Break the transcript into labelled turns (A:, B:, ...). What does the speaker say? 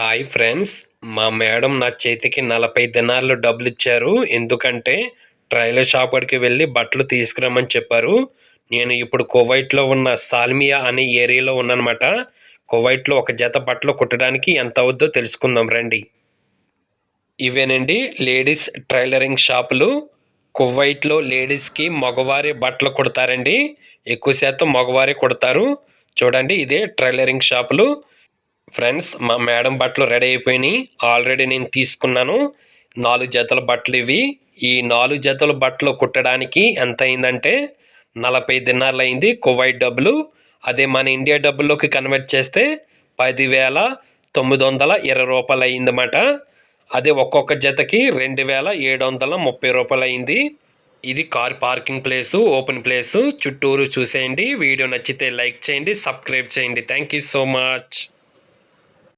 A: Hi friends మా madam నా చేతికి నలభై దినాలు డబ్బులు ఇచ్చారు ఎందుకంటే ట్రైలర్ షాప్కి వెళ్ళి బట్టలు తీసుకురమ్మని చెప్పారు. నేను ఇప్పుడు కువైట్లో ఉన్న సాల్మియా అనే ఏరియాలో ఉన్నానమాట. కువైట్లో ఒక జత బట్టలు కుట్టడానికి ఎంత అవుద్దో తెలుసుకుందాం రండి. ఇవేనండి లేడీస్ ట్రైలరింగ్ షాపులు. కువైట్లో లేడీస్కి మగవారి బట్టలు కుడతారండి. ఎక్కువ శాతం మగవారే కుడతారు. చూడండి ఇదే ట్రైలరింగ్ షాపులు. ఫ్రెండ్స్ మా మేడం బట్టలు రెడీ అయిపోయినాయి. ఆల్రెడీ నేను తీసుకున్నాను. నాలుగు జతల బట్టలు ఇవి. ఈ నాలుగు జతల బట్టలు కుట్టడానికి ఎంత అయిందంటే నలభై దినార్లు అయింది కువైట్ డబ్బులు. అదే మన ఇండియా డబ్బుల్లోకి కన్వర్ట్ చేస్తే పదివేల తొమ్మిది వందల ఇరవై రూపాయలు అయిందన్నమాట. అదే ఒక్కొక్క జతకి రెండు వేల ఏడు వందల ముప్పై రూపాయలు అయింది. ఇది car parking place open place. చుట్టూరు చూసేయండి. వీడియో నచ్చితే లైక్ చేయండి సబ్స్క్రైబ్ చేయండి. Thank you so much.